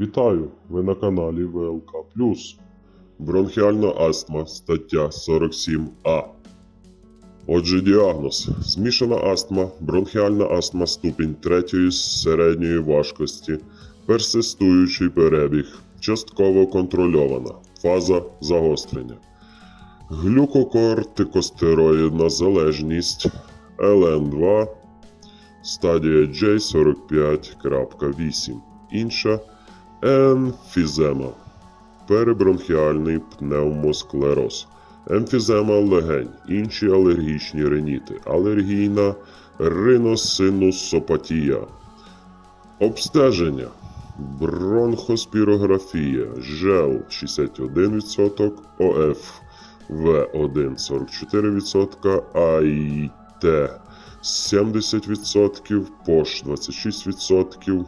Вітаю! Ви на каналі ВЛК Бронхіальна астма, стаття 47А. Отже, діагноз. Змішана астма, бронхіальна астма ступінь третьої середньої важкості, персистуючий перебіг, частково контрольована, фаза загострення. Глюкокортикостероїдна залежність ЛН2, стадія J45.8. Інша емфізема, перебронхіальний пневмосклероз, емфізема легень, інші алергічні реніти, алергійна риносинусопатія, обстеження, бронхоспірографія, ЖЕЛ 61%, ОФ В1 44%, АІТ 70%, ПОШ 26%,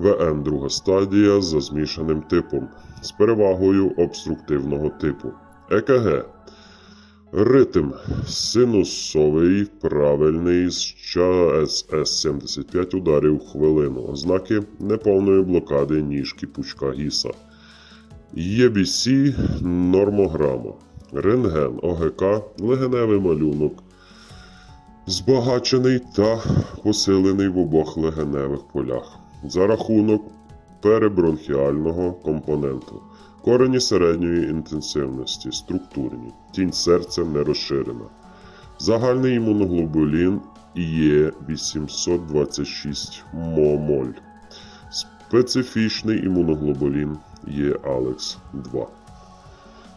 ВН друга стадія за змішаним типом з перевагою обструктивного типу. ЕКГ. Ритм синусовий правильний з ЧСС 75 ударів в хвилину. Ознаки неповної блокади ніжки пучка гіса. ЄБС нормограма. Рентген ОГК, легеневий малюнок. Збагачений та посилений в обох легеневих полях за рахунок перебронхіального компоненту. Корені середньої інтенсивності, структурні, тінь серця не розширена. Загальний імуноглобулін є 826 момоль. Специфічний імуноглобулін є Алекс 2.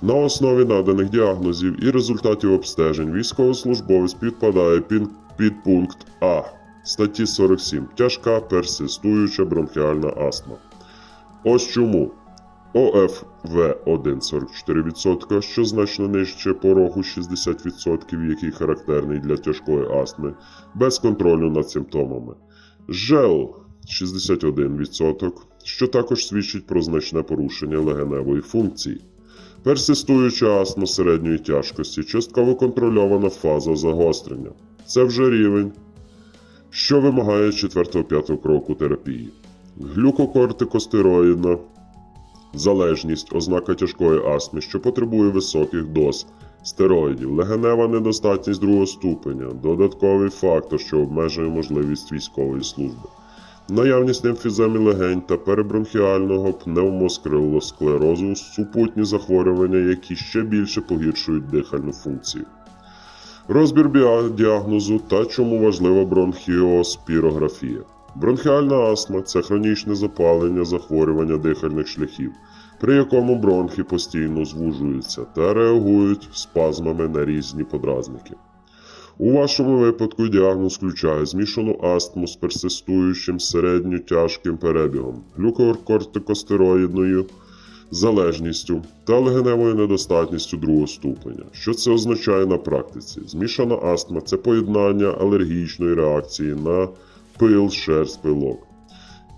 На основі наданих діагнозів і результатів обстежень військовослужбовець підпадає під, під пункт А статті 47 тяжка персистуюча бронхіальна астма. Ось чому ОФВ 1 44%, що значно нижче порогу 60%, який характерний для тяжкої астми, без контролю над симптомами. ЖЕЛ 61%, що також свідчить про значне порушення легеневої функції. Персистуюча астма середньої тяжкості, частково контрольована фаза загострення. Це вже рівень, що вимагає 4-5 кроку терапії. Глюкокортикостероїдна залежність, ознака тяжкої астми, що потребує високих доз стероїдів, легенева недостатність другого ступеня, додатковий фактор, що обмежує можливість військової служби. Наявність емфіземи легень та перебронхіального пневмосклерозу супутні захворювання, які ще більше погіршують дихальну функцію. Розбір діагнозу та чому важлива бронхіоспірографія. Бронхіальна астма це хронічне запалення захворювання дихальних шляхів, при якому бронхи постійно звужуються та реагують спазмами на різні подразники. У вашому випадку діагноз включає змішану астму з персистуючим середньотяжким перебігом, глюкокортикостероїдною залежністю та легеневою недостатністю другого ступеня. Що це означає на практиці? Змішана астма це поєднання алергічної реакції на пил, шерсть, пилок.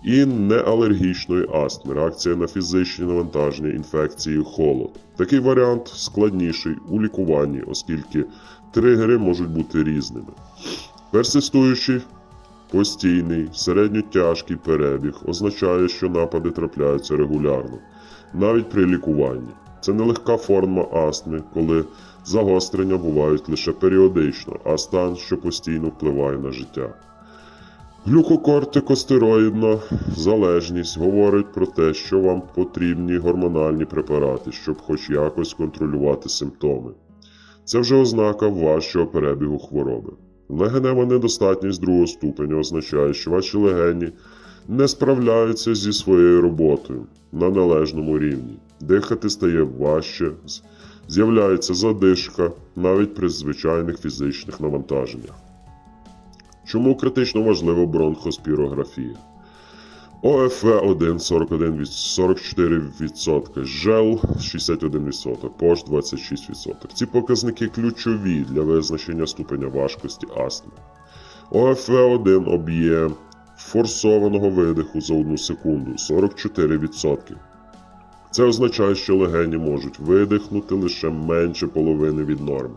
І неалергічної астми, реакція на фізичні навантаження, інфекції, холод. Такий варіант складніший у лікуванні, оскільки тригери можуть бути різними. Персистуючий постійний середньотяжкий перебіг означає, що напади трапляються регулярно, навіть при лікуванні. Це нелегка форма астми, коли загострення бувають лише періодично, а стан, що постійно впливає на життя. Глюкокортикостероїдна залежність говорить про те, що вам потрібні гормональні препарати, щоб хоч якось контролювати симптоми. Це вже ознака важчого перебігу хвороби. Легенева недостатність другого ступеня означає, що ваші легені не справляються зі своєю роботою на належному рівні. Дихати стає важче, з'являється задишка навіть при звичайних фізичних навантаженнях. Чому критично важлива бронхоспірографія? ОФВ1 41 44%, ЖЕЛ 61%, ПОШ 26%. Ці показники ключові для визначення ступеня важкості астми. ОФВ1 об'єм форсованого видиху за 1 секунду 44%. Це означає, що легені можуть видихнути лише менше половини від норми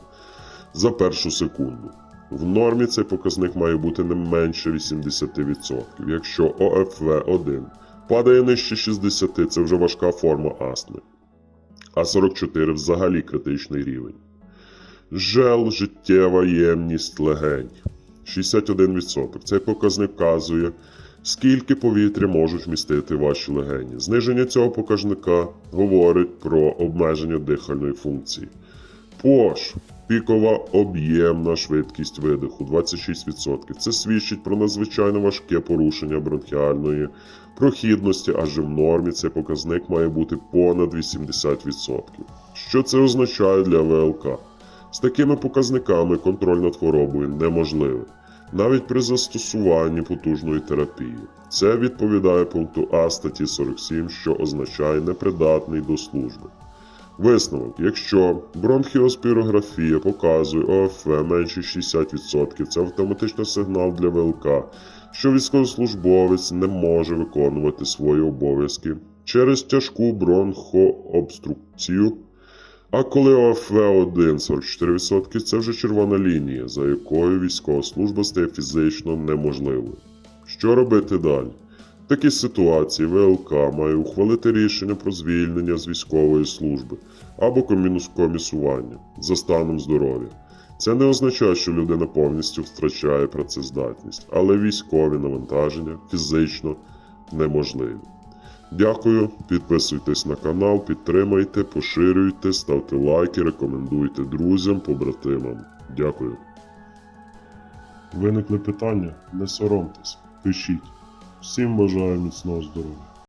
за першу секунду. В нормі цей показник має бути не менше 80%. Якщо ОФВ1 Падає нижче 60 це вже важка форма астми. А 44 взагалі критичний рівень. Жел, життєва ємність легень. 61%. Цей показник вказує, скільки повітря можуть вмістити ваші легені. Зниження цього показника говорить про обмеження дихальної функції. ПОШ пікова об'ємна швидкість видиху 26%. Це свідчить про надзвичайно важке порушення бронхіальної прохідності, адже в нормі цей показник має бути понад 80%. Що це означає для ВЛК? З такими показниками контроль над хворобою неможливий, навіть при застосуванні потужної терапії. Це відповідає пункту А статті 47, що означає непридатний до служби. Висновок: якщо бронхіоспірографія показує ОФВ менше 60%, це автоматично сигнал для ВЛК, що військовослужбовець не може виконувати свої обов'язки через тяжку бронхообструкцію. А коли ОФВ 1 44%, це вже червона лінія, за якою військова служба стає фізично неможливою. Що робити далі? В такій ситуації ВЛК має ухвалити рішення про звільнення з військової служби або комісування за станом здоров'я. Це не означає, що людина повністю втрачає працездатність, але військові навантаження фізично неможливі. Дякую, підписуйтесь на канал, підтримайте, поширюйте, ставте лайки, рекомендуйте друзям, побратимам. Дякую. Виникли питання? Не соромтесь, пишіть. Всім бажаю міцного здоров'я.